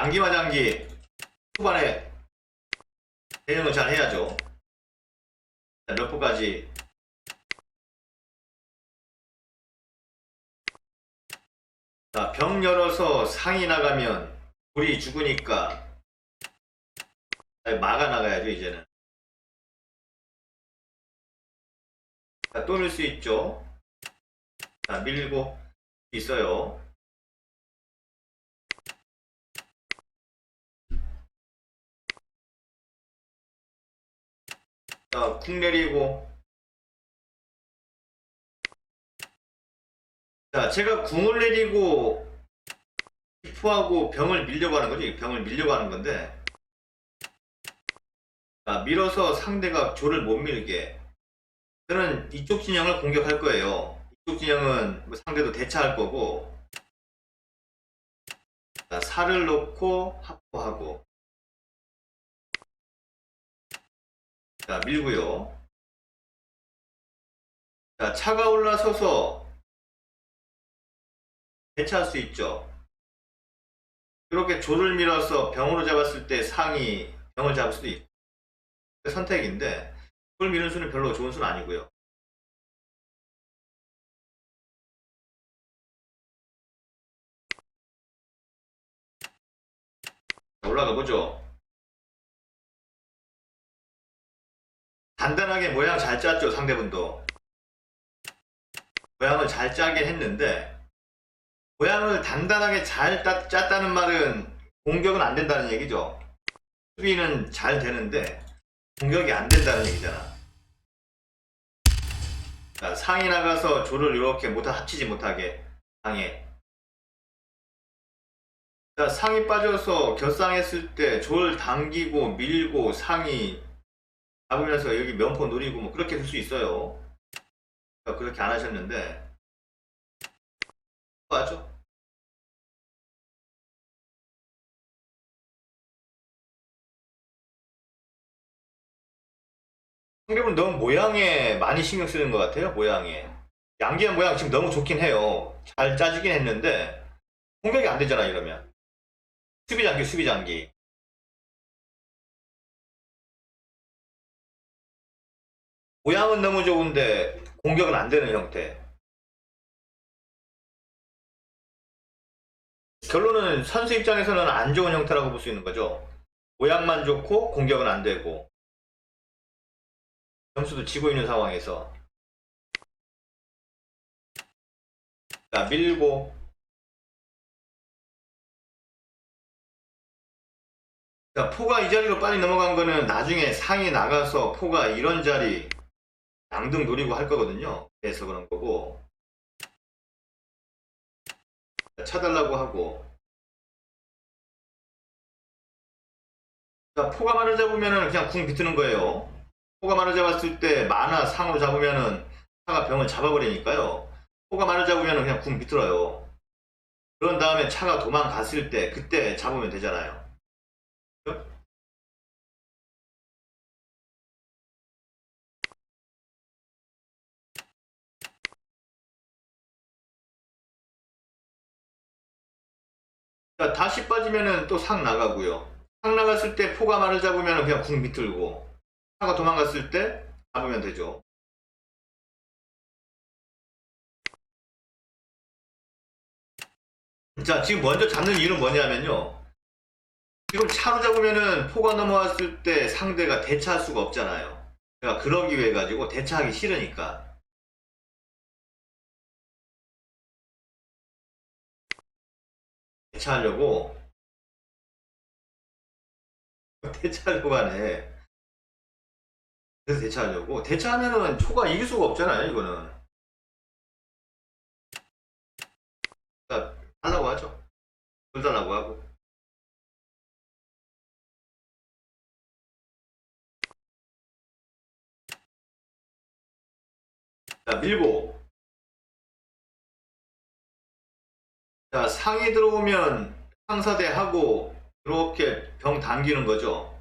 안기마장기 초반에 대응을 잘 해야죠. 포까지 자, 병 열어서 상이 나가면 불이 죽으니까 막아 나가야죠 이제는. 자, 또 넣을 수 있죠. 자, 밀고 있어요. 자, 쿵 내리고. 자, 제가 궁을 내리고 기포하고 병을 밀려고 하는 거지. 병을 밀려고 하는 건데. 자, 밀어서 상대가 조를 못 밀게. 저는 이쪽 진영을 공격할 거예요. 이쪽 진영은 뭐 상대도 대차할 거고. 자, 살을 놓고 합포하고. 자, 밀고요. 자, 차가 올라서서 대차할 수 있죠. 이렇게 조를 밀어서 병으로 잡았을 때 상이 병을 잡을 수도 있고. 선택인데, 그걸 미는 수는 별로 좋은 수는 아니고요. 자, 올라가 보죠. 간단하게 모양 잘 짰죠, 상대분도. 모양을 잘 짜긴 했는데, 모양을 단단하게 잘 짜, 짰다는 말은 공격은 안 된다는 얘기죠. 수비는 잘 되는데, 공격이 안 된다는 얘기잖아. 자, 상이 나가서 조를 이렇게 못 합치지 못하게 상에. 자, 상이 빠져서 결상했을 때 조를 당기고 밀고 상이 잡으면서 여기 면포 노리고 뭐 그렇게 될 수 있어요. 자, 그렇게 안 하셨는데 맞죠? 상대분 너무 모양에 많이 신경 쓰는 것 같아요. 모양에 양기한 모양 지금 너무 좋긴 해요. 잘 짜주긴 했는데 공격이 안 되잖아 이러면 수비 장기 수비 장기 모양은 너무 좋은데 공격은 안 되는 형태. 결론은 선수 입장에서는 안 좋은 형태라고 볼 수 있는 거죠. 모양만 좋고 공격은 안 되고 점수도 지고 있는 상황에서 자 밀고 자 포가 이 자리로 빨리 넘어간 거는 나중에 상이 나가서 포가 이런 자리 양등 노리고 할 거거든요. 그래서 그런 거고. 차달라고 하고. 자, 포가 말을 잡으면은 그냥 궁 비트는 거예요. 포가 말을 잡았을 때 만화 상으로 잡으면은 차가 병을 잡아버리니까요. 포가 말을 잡으면은 그냥 궁 비틀어요. 그런 다음에 차가 도망갔을 때 그때 잡으면 되잖아요. 자, 다시 빠지면은 또 상 나가고요. 상 나갔을 때 포가 말을 잡으면 그냥 궁 비틀고 차가 도망갔을 때 잡으면 되죠. 자, 지금 먼저 잡는 이유는 뭐냐면요. 지금 차로 잡으면은 포가 넘어왔을 때 상대가 대차할 수가 없잖아요. 그러니까 그러기 위해 가지고 대차하기 싫으니까. 대차하려고 대차하려고 하네. 그래서 대차하려고 대차하면은 초가 이길 수가 없잖아요. 이거는. 그러니까 하려고 하죠. 돌 달라고 하고. 자 밀고. 자, 상이 들어오면 상사대하고 이렇게 병 당기는 거죠.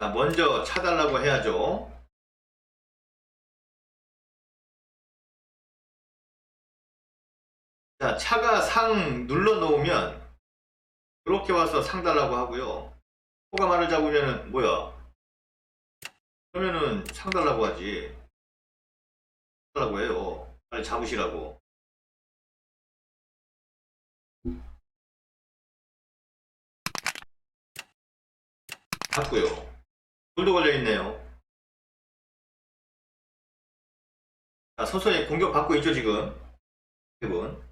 자, 먼저 차달라고 해야죠. 자, 차가 상 눌러 놓으면 이렇게 와서 상 달라고 하고요. 호가 말을 잡으면은 뭐야? 그러면은 상 달라고 하지. 달라고 해요. 빨리 잡으시라고. 잡고요. 불도 걸려 있네요. 자, 서서히 공격 받고 있죠, 지금. 기분.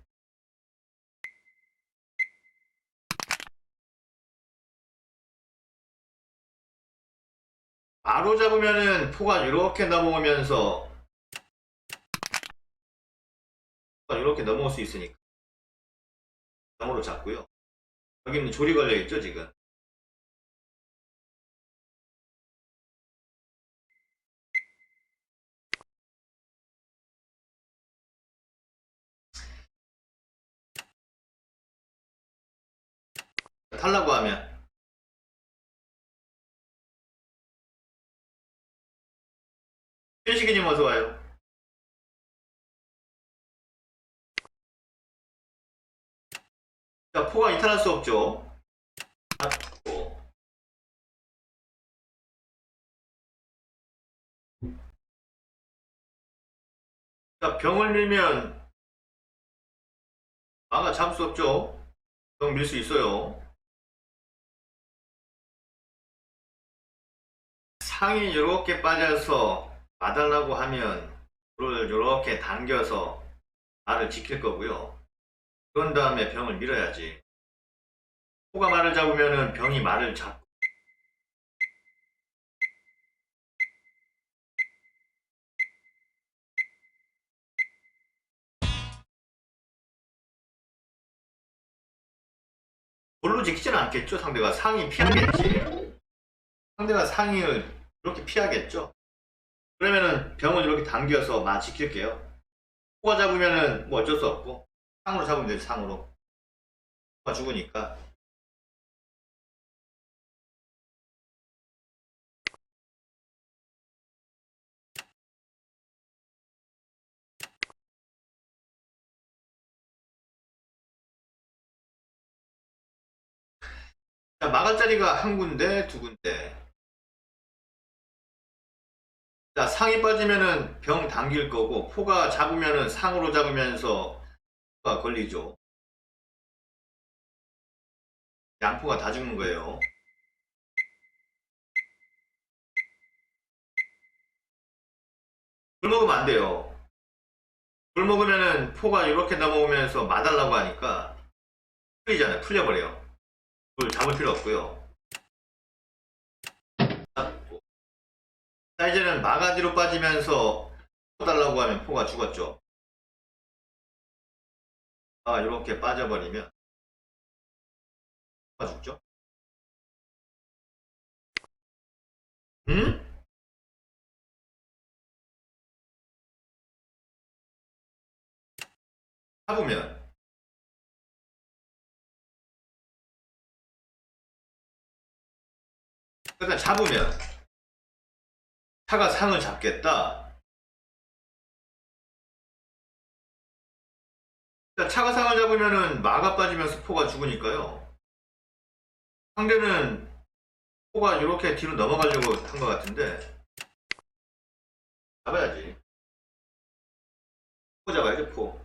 바로 잡으면은 포가 이렇게 넘어오면서 이렇게 넘어올 수 있으니까 점으로 잡고요. 여기는 조리 걸려 있죠, 지금. 탈라고 하면 현식이님 어서 와요. 자, 포가 이탈할 수 없죠. 자, 병을 밀면 아가 잡을 수 없죠. 병 밀 수 있어요. 상이 이렇게 빠져서 봐달라고 하면 불을 이렇게 당겨서 알을 지킬 거고요. 그런 다음에 병을 밀어야지. 호가 말을 잡으면은 병이 말을 잡고 볼로 지키지는 않겠죠. 상대가 상이 피하겠지. 상대가 상의를 이렇게 피하겠죠. 그러면은 병을 이렇게 당겨서 마 지킬게요. 호가 잡으면은 뭐 어쩔 수 없고 상으로 잡으면 되지 상으로. 호가 죽으니까. 자, 막을 자리가 한 군데, 두 군데. 자, 상이 빠지면은 병 당길 거고, 포가 잡으면은 상으로 잡으면서 포가 걸리죠. 양포가 다 죽는 거예요. 물 먹으면 안 돼요. 물 먹으면은 포가 이렇게 넘어오면서 마달라고 하니까 풀리잖아요. 풀려버려요. 물 잡을 필요 없고요. 잡고. 자, 이제는 마가지로 빠지면서 달라고 하면 포가 죽었죠. 아, 이렇게 빠져버리면 포가 죽죠. 음? 잡으면 일단 잡으면 타가 상을 잡겠다. 그러니까 차가 상을 잡으면은 마가 빠지면서 포가 죽으니까요. 상대는 포가 이렇게 뒤로 넘어가려고 한 것 같은데 잡아야지. 포 잡아야지 포.